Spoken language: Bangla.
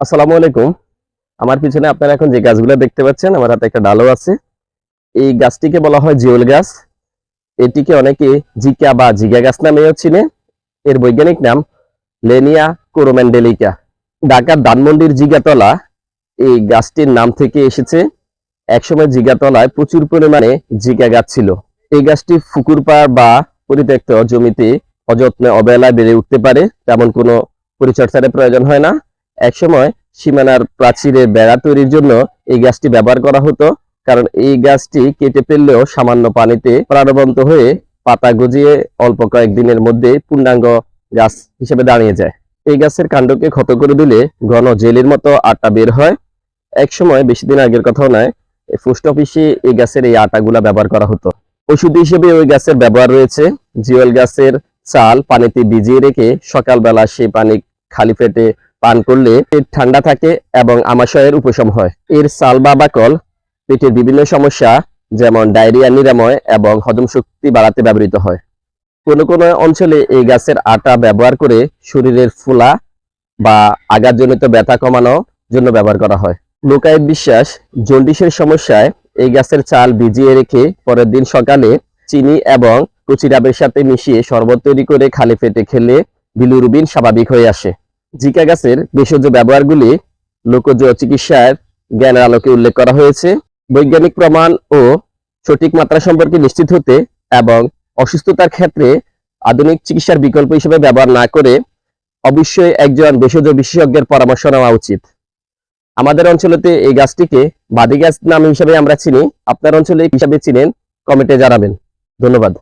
আসসালামু আলাইকুম। আমার পিছনে আপনারা এখন যে গাছগুলো দেখতে পাচ্ছেন, আমার হাতে একটা ডালও আছে। এই গাছটিকে বলা হয় জিওল গাছ। এটিকে অনেকে জিকা বা জিগা গাছ নামেও চিনে। এর বৈজ্ঞানিক নাম লেনিয়া কোরোম্যান্ডেলিকা। ঢাকার ধানমন্ডির জিগাতলা এই গাছটির নাম থেকে এসেছে। একসময় জিগাতলায় প্রচুর পরিমাণে জিগা গাছ ছিল। এই গাছটি ফুকুর পাড় বা পরিত্যক্ত জমিতে অযত্নে অবহেলায় বেড়ে উঠতে পারে, তেমন কোনো পরিচর্যার প্রয়োজন হয় না। একসময় সীমানার প্রাচীরে বেড়া তৈরির জন্য এই গাছটি ব্যবহার করা হতো, কারণ এই গাছটি কেটে ফেললেও সামান্য পানিতে প্রাণবন্ত হয়ে পাতা গজিয়ে অল্প কয়েকদিনের মধ্যে পূর্ণাঙ্গ গাছ হিসেবে দাঁড়িয়ে যায়। এই গাছের কাণ্ডকে ক্ষত করে দিলে ঘন জেলের মতো আটা বের হয়। একসময় বেশি দিন আগের কথাও নয় পোস্ট অফিসে এই গাছের এই আটাগুলা ব্যবহার করা হতো। ওষুধ হিসেবে ওই গাছের ব্যবহার রয়েছে। জিওল গাছের চাল পানিতে ভিজিয়ে রেখে সকালবেলা সেই পানি খালি পেটে পান করলে পেট ঠান্ডা থাকে এবং আমাশয়ের উপশম হয়। এর চাল বা বাকল পেটের বিভিন্ন সমস্যা, যেমন ডায়রিয়া, নিরাময় এবং হজম শক্তি বাড়াতে ব্যবহৃত হয়। কোনো কোনো অঞ্চলে এই গাছের আটা ব্যবহার করে শরীরের ফোলা বা আঘাতজনিত ব্যথা কমানোর জন্য ব্যবহার করা হয়। লোকায়ত বিশ্বাস, জন্ডিসের সমস্যায় এই গাছের চাল ভিজিয়ে রেখে পরের দিন সকালে চিনি এবং কচি ডাবের সাথে মিশিয়ে শরবত তৈরি করে খালি পেটে খেলে বিলুরুবিন স্বাভাবিক হয়ে আসে। জিকা গাছের ভেষজ ব্যবহারগুলি লোকজ চিকিৎসার জ্ঞানের আলোকে উল্লেখ করা হয়েছে, বৈজ্ঞানিক প্রমাণ ও সঠিক মাত্রা সম্পর্কে নিশ্চিত হতে এবং অসুস্থতার ক্ষেত্রে আধুনিক চিকিৎসার বিকল্প হিসেবে ব্যবহার না করে অবশ্যই একজন ভেষজ বিশেষজ্ঞের পরামর্শ নেওয়া উচিত। আমাদের অঞ্চলেতে এই গাছটিকে বাদি গাছ নাম হিসাবে আমরা চিনি। আপনার অঞ্চলে হিসাবে চিনেন, কমেন্টে জানাবেন। ধন্যবাদ।